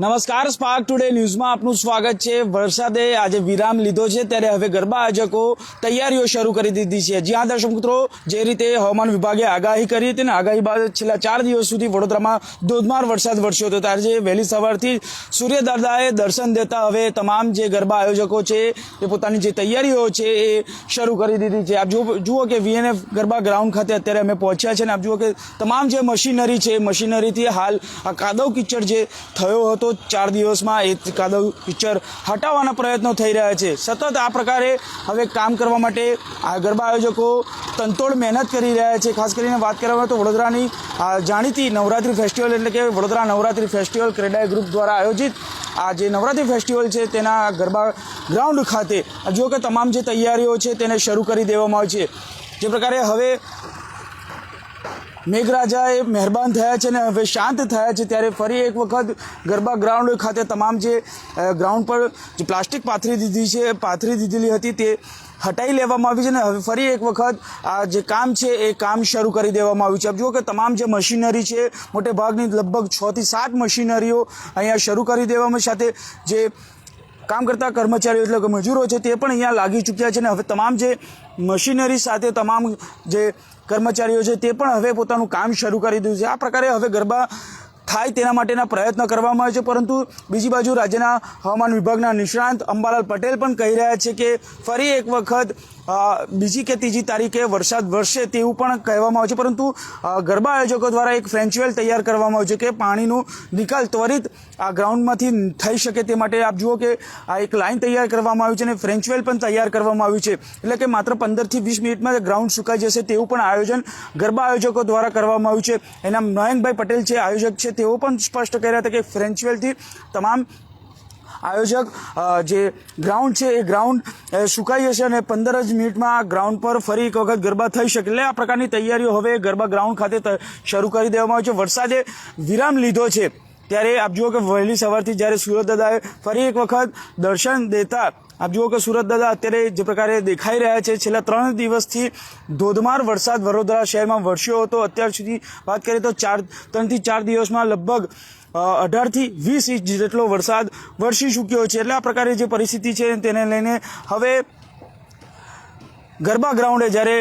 નમસ્કાર spark today ન્યૂઝમાં આપનું સ્વાગત છે. વરસાદે આજે વિરામ લીધો છે, ત્યારે હવે ગરબા આયોજકો તૈયારીઓ શરૂ કરી દીધી છે. જ્યાં દર્શક મિત્રો, જે રીતે હવામાન વિભાગે આગાહી કરી હતી ને આગાહી બાદ છેલ્લા ચાર દિવસ સુધી વડોદરામાં ધોધમાર વરસાદ વરસ્યો હતો. ત્યારે જે વહેલી સવારથી સૂર્યદાદાએ દર્શન દેતા હવે તમામ જે ગરબા આયોજકો છે, એ પોતાની જે તૈયારીઓ છે, એ શરૂ કરી દીધી છે. આપ જુઓ કે વીએનએફ ગરબા ગ્રાઉન્ડ ખાતે અત્યારે અમે પહોંચ્યા છે અને આપ જુઓ કે તમામ જે મશીનરી છે મશીનરીથી હાલ આ કાદવ કિચડ જે થયો હતો ચાર દિવસમાં એ કાદવ પિક્ચર હટાવવાના પ્રયત્નો થઈ રહ્યા છે. સતત આ પ્રકારે હવે કામ કરવા માટે આ ગરબા આયોજકો તંતોડ મહેનત કરી રહ્યા છે. ખાસ કરીને વાત કરવામાં તો વડોદરાની જાણીતી નવરાત્રિ ફેસ્ટિવલ એટલે કે વડોદરા નવરાત્રિ ફેસ્ટિવલ ક્રેડાય ગ્રુપ દ્વારા આયોજિત આ જે નવરાત્રિ ફેસ્ટિવલ છે તેના ગરબા ગ્રાઉન્ડ ખાતે જો કે તમામ જે તૈયારીઓ છે તેને શરૂ કરી દેવામાં આવી છે. જે પ્રકારે હવે મેઘરાજાએ મહેરબાન થયા છે અને હવે શાંત થયા છે ત્યારે ફરી એક વખત ગરબા ગ્રાઉન્ડ ખાતે તમામ જે ગ્રાઉન્ડ પર જે પ્લાસ્ટિક પાથરી દીધી છે, પાથરી દીધેલી હતી તે હટાઈ લેવામાં આવી છે અને હવે ફરી એક વખત આ જે કામ છે એ કામ શરૂ કરી દેવામાં આવ્યું છે. આપ જુઓ કે તમામ જે મશીનરી છે મોટે ભાગની લગભગ છથી સાત મશીનરીઓ અહીંયા શરૂ કરી દેવામાં સાથે જે કામ કરતા કર્મચારીઓ એટલે કે મજૂરો છે તે પણ અહીંયા લાગી ચૂક્યા છે અને હવે તમામ જે મશીનરી સાથે તમામ જે કર્મચારીઓ છે તે પણ હવે પોતાનું કામ શરૂ કરી દીધું છે. આ પ્રકારે હવે ગરબા થાય તેના માટેના પ્રયત્ન કરવામાં આવે છે. પરંતુ બીજી બાજુ રાજ્યના હવામાન વિભાગના નિષ્ણાંત અંબાલાલ પટેલ પણ કહી રહ્યા છે કે ફરી એક વખત બીજી કે ત્રીજી તારીખે વરસાદ વરસે તેવું પણ કહેવામાં આવે છે. પરંતુ ગરબા આયોજકો દ્વારા એક ફ્રેન્ચવેલ તૈયાર કરવામાં આવ્યું છે કે પાણીનો નિકાલ ત્વરિત આ ગ્રાઉન્ડમાંથી થઈ શકે તે માટે આપ જુઓ કે આ એક લાઇન તૈયાર કરવામાં આવી છે અને ફ્રેન્ચવેલ પણ તૈયાર કરવામાં આવ્યું છે. એટલે કે માત્ર પંદરથી વીસ મિનિટમાં ગ્રાઉન્ડ સુકાઈ જશે તેવું પણ આયોજન ગરબા આયોજકો દ્વારા કરવામાં આવ્યું છે. એના નયનભાઈ પટેલ છે, આયોજક છે. તેઓ પણ સ્પષ્ટ કર્યા હતા કે ફ્રેન્ચવેલથી તમામ આયોજક જે ગ્રાઉન્ડ છે, એ ગ્રાઉન્ડ સુકાઈ જશે અને પંદર જ મિનિટમાં આ ગ્રાઉન્ડ પર ફરી એક વખત ગરબા થઈ શકે. એટલે આ પ્રકારની તૈયારીઓ હવે ગરબા ગ્રાઉન્ડ ખાતે શરૂ કરી દેવામાં આવી છે. વરસાદે વિરામ લીધો છે. ત્યારે આપ જુઓ કે વહેલી સવારથી જ્યારે સુરત દાદાએ ફરી એક વખત દર્શન દેતા, આપ જુઓ કે સુરત દાદા અત્યારે જે પ્રકારે દેખાઈ રહ્યા છે, છેલ્લા ત્રણ દિવસથી ધોધમાર વરસાદ વડોદરા શહેરમાં વરસ્યો હતો. અત્યાર સુધી વાત કરીએ તો ચાર ત્રણથી ચાર દિવસમાં લગભગ અઢારથી વીસ ઇંચ જેટલો વરસાદ વરસી ચૂક્યો છે. એટલે આ પ્રકારે જે પરિસ્થિતિ છે તેને લઈને હવે ગરબા ગ્રાઉન્ડે જ્યારે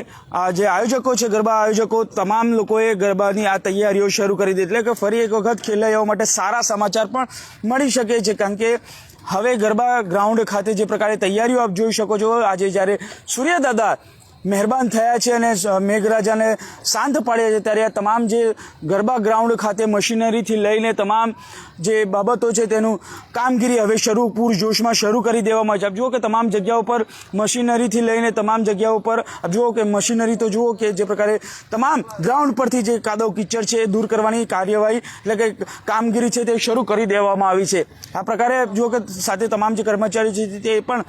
જે આયોજકો છે, ગરબા આયોજકો, તમામ લોકોએ ગરબાની આ તૈયારીઓ શરૂ કરી દીધી. એટલે કે ફરી એક વખત ખેલૈયાઓ માટે સારા સમાચાર પણ મળી શકે છે, કારણ કે હવે ગરબા ગ્રાઉન્ડ ખાતે જે પ્રકારે તૈયારીઓ આપ જોઈ શકો છો, આજે જ્યારે સૂર્યદાદા મહેરબાન થયા છે અને મેઘરાજાને શાંત પાડ્યા છે. ત્યારે આ તમામ જે ગરબા ગ્રાઉન્ડ ખાતે મશીનરીથી લઈને તમામ જે બાબતો છે તેનું કામગીરી હવે શરૂ, પૂરજોશમાં શરૂ કરી દેવામાં આવે છે. આપ જુઓ કે તમામ જગ્યાઓ પર મશીનરીથી લઈને તમામ જગ્યાઓ પર આપ જુઓ કે મશીનરી તો જુઓ કે જે પ્રકારે તમામ ગ્રાઉન્ડ પરથી જે કાદવ કિચડ છે એ દૂર કરવાની કાર્યવાહી એટલે કે કામગીરી છે તે શરૂ કરી દેવામાં આવી છે. આ પ્રકારે જુઓ કે સાથે તમામ જે કર્મચારીઓ છે તે પણ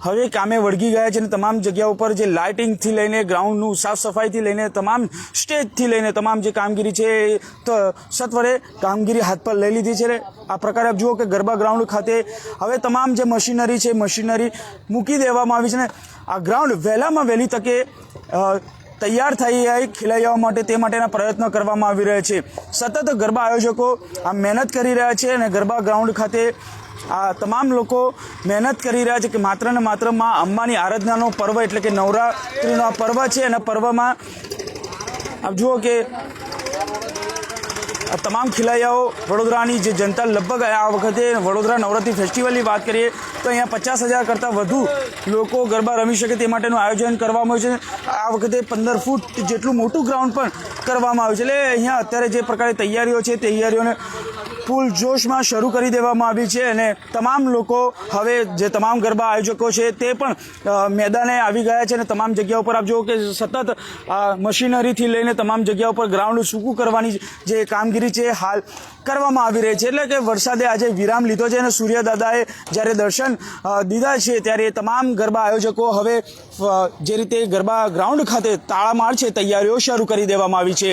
હવે કામે વળગી ગયા છે અને તમામ જગ્યા ઉપર જે લાઇટિંગથી લઈને ગ્રાઉન્ડનું સાફ સફાઈથી લઈને તમામ સ્ટેજથી લઈને તમામ જે કામગીરી છે એ તો સત્વરે કામગીરી હાથ પર લઈ લીધી છે આ પ્રકારે આપ જુઓ કે ગરબા ગ્રાઉન્ડ ખાતે હવે તમામ જે મશીનરી છે મશીનરી મૂકી દેવામાં આવી છે ને આ ગ્રાઉન્ડ વહેલામાં વહેલી તકે તૈયાર થઈ જાય ખેલૈયાઓ માટે તે માટેના પ્રયત્નો કરવામાં આવી રહ્યા છે. સતત ગરબા આયોજકો આ મહેનત કરી રહ્યા છે અને ગરબા ગ્રાઉન્ડ ખાતે આ તમામ લોકો મહેનત કરી રહ્યા છે કે માત્ર ને માત્રમાં અંબાની આરાધનાનો પર્વ એટલે કે નવરાત્રિનો આ પર્વ છે અને પર્વમાં આપ જુઓ કે આ તમામ ખેલૈયાઓ વડોદરાની જે જનતા લગભગ આ વખતે વડોદરા નવરાત્રિ ફેસ્ટિવલની વાત કરીએ તો અહીંયા પચાસ હજાર કરતાં વધુ લોકો ગરબા રમી શકે તે માટેનું આયોજન કરવામાં આવ્યું છે. આ વખતે પંદર ફૂટ જેટલું મોટું ગ્રાઉન્ડ પણ કરવામાં આવ્યું છે. એટલે અહીંયા અત્યારે જે પ્રકારે તૈયારીઓ છે, તૈયારીઓને ફૂલ જોશમાં શરૂ કરી દેવામાં આવી છે અને તમામ લોકો હવે જે તમામ ગરબા આયોજકો છે તે પણ મેદાને આવી ગયા છે અને તમામ જગ્યા ઉપર આપ જુઓ કે સતત મશીનરીથી લઈને તમામ જગ્યા ઉપર ગ્રાઉન્ડ સૂકું કરવાની જે કામગીરી છે હાલ કરવામાં આવી રહી છે. એટલે કે વરસાદે આજે વિરામ લીધો છે અને સૂર્યદાદાએ જ્યારે દર્શન દીધા છે ત્યારે તમામ ગરબા આયોજકો હવે જે રીતે ગરબા ગ્રાઉન્ડ ખાતે તાળામાર છે, તૈયારીઓ શરૂ કરી દેવામાં આવી છે.